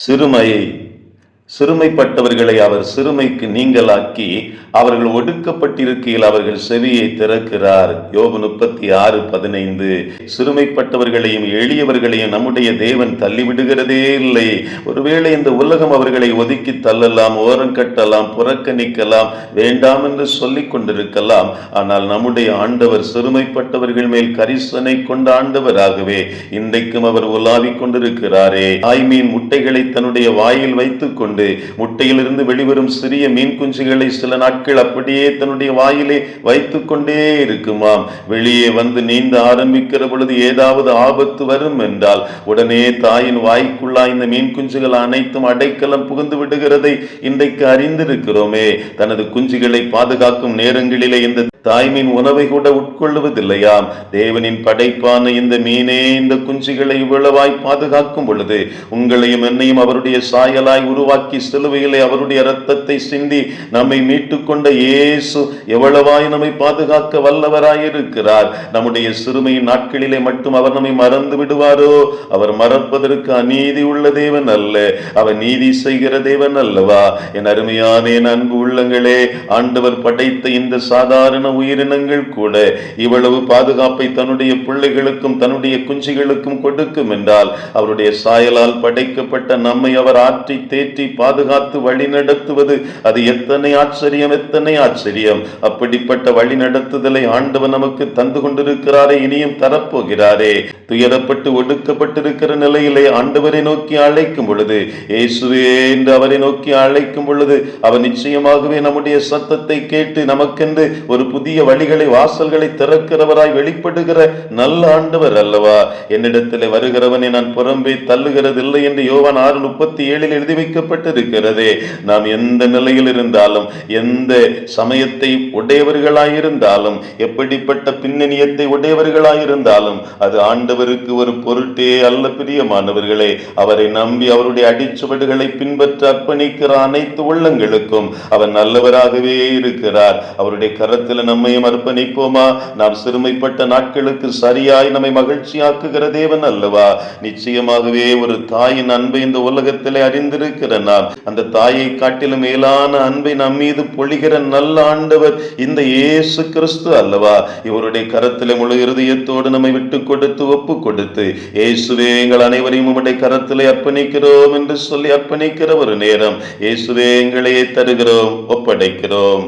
சிறுமையை சிறுமைப்பட்டவர்களை அவர் சிறுமைக்கு நீங்களாக்கி அவர்கள் ஒடுக்கப்பட்டிருக்கையில் அவர்கள் செவியை திறக்கிறார். யோபு முப்பத்தி ஆறு பதினைந்து. சிறுமைப்பட்டவர்களையும் எளியவர்களையும் நம்முடைய தேவன் தள்ளிவிடுகிறதே இல்லை. ஒருவேளை இந்த உலகம் அவர்களை ஒதுக்கி தள்ளலாம் ஓரம் கட்டலாம் புறக்கணிக்கலாம் வேண்டாம் என்று சொல்லிக் கொண்டிருக்கலாம். ஆனால் நம்முடைய ஆண்டவர் சிறுமைப்பட்டவர்கள் மேல் கரிசனை கொண்ட ஆண்டவராகவே இன்றைக்கும் அவர் உலாவிக் கொண்டிருக்கிறாரே. ஆய்மீன் முட்டைகளை தன்னுடைய வாயில் வைத்துக் கொண்டு முட்டையிலிருந்து வெளிவரும் சிறிய மீன் குஞ்சுகளை சில நாட்கள் அப்படியே தன்னுடைய வாயிலே வைத்துக் கொண்டே இருக்குமாம். வெளியே வந்து நீந்த ஆரம்பிக்கிற பொழுது ஏதாவது ஆபத்து வரும் என்றால் உடனே தாயின் வாய்க்குள்ளா இந்த மீன் குஞ்சுகள் அனைத்தும் அடைக்கலம் புகுந்து விடுகிறதை இன்றைக்கு அறிந்திருக்கிறோமே. தனது குஞ்சுகளை பாதுகாக்கும் நேரங்களிலே இந்த தாய்மின் உணவை கூட உட்கொள்ளுவதில்லையாம். தேவனின் படைப்பான இந்த மீனே இந்த குஞ்சுகளை இவ்வளவாய் பாதுகாக்கும் பொழுது உங்களையும் என்னையும் அவருடைய சாயலாய் உருவாக்கி சிலுவையிலே அவருடைய இரத்தத்தை சிந்தி நம்மை மீட்டுக் கொண்ட இயேசு எவ்வளவாய் நம்மை பாதுகாக்க வல்லவராயிருக்கிறார். நம்முடைய சிறுமையின் நாட்களிலே மட்டும் அவர் நம்மை மறந்து விடுவாரோ? அவர் மறப்பதற்கு அநீதி உள்ள தேவன் அல்ல. அவர் நீதி செய்கிற தேவன் அல்லவா? என் அருமையான என் அன்பு உள்ளங்களே ஆண்டவர் படைத்த இந்த சாதாரண உயிரினங்கள் கூட இவ்வளவு பாதுகாப்பை தன்னுடைய பிள்ளைகளுக்கும் தன்னுடைய குஞ்சுகளுக்கும் கொடுக்கும் என்றால் அவருடைய சாயலால் படைக்கப்பட்ட நம்மை அவர் ஆற்றி தேற்றி பாதுகாத்து வழி நடத்துவது அது எத்தனை ஆச்சரியம் எத்தனை ஆச்சரியம்? அப்படிப்பட்ட வழி நடத்துதலை நமக்கு தந்து கொண்டிருக்கிறாரே இனியும் தரப்போகிறாரே. துயரப்பட்டு ஒடுக்கப்பட்டிருக்கிற நிலையிலே ஆண்டவரை நோக்கி அழைக்கும் பொழுது இயேசுவே என்று அவரை நோக்கி அழைக்கும் பொழுது அவர் நிச்சயமாகவே நம்முடைய சத்தத்தை கேட்டு நமக்கென்று ஒரு புதிய வழிகளை வாசல்களை திறக்கிறவராய் வெளிப்படுகிற நல்ல ஆண்டவர் அல்லவா? என்னிடத்தில் வருகிறவனை நான் புறம்பே தள்ளுகிறதில்லை என்று யோவான் ஆறு முப்பத்தி ஏழில் எழுதி வைக்கப்பட்டிருக்கிறதே. நாம் எந்த நிலையில் இருந்தாலும் எந்த சமயத்தை உடையவர்களாயிருந்தாலும் எப்படிப்பட்ட பின்னணியத்தை உடையவர்களாயிருந்தாலும் அது ஆண்டவருக்கு ஒரு பொருட்டே அல்ல பிரியமானவர்களே. அவரை நம்பி அவருடைய அடிச்சுவடுகளை பின்பற்ற அர்ப்பணிக்கிற அனைத்து உள்ளங்களுக்கும் அவர் நல்லவராகவே இருக்கிறார். அவருடைய கரத்தில் நம்மையும் அர்ப்பணிப்போமா நாம் சிறுமைப்பட்ட நாட்களுக்கு சரியாய் நம்மை மகிழ்ச்சியாக்குகிற தேவன் அல்லவா? நிச்சயமாகவே ஒரு தாயின் அன்பை இந்த உலகத்திலே அறிந்திருக்கிற நாம் அந்த தாயை காட்டிலும் மேலான அன்பை நம் மீது பொழிகிற நல்ல ஆண்டவர் இந்த இயேசு கிறிஸ்து அல்லவா? இவருடைய கரத்திலே முழு இருதயத்தோடு நம்மை விட்டு கொடுத்து ஒப்பு கொடுத்து இயேசுவே எங்கள் அனைவரையும் உம்முடைய கரத்திலே அர்ப்பணிக்கிறோம் என்று சொல்லி அர்ப்பணிக்கிற ஒரு நேரம் இயேசுவே எங்களையே தருகிறோம் ஒப்படைக்கிறோம்.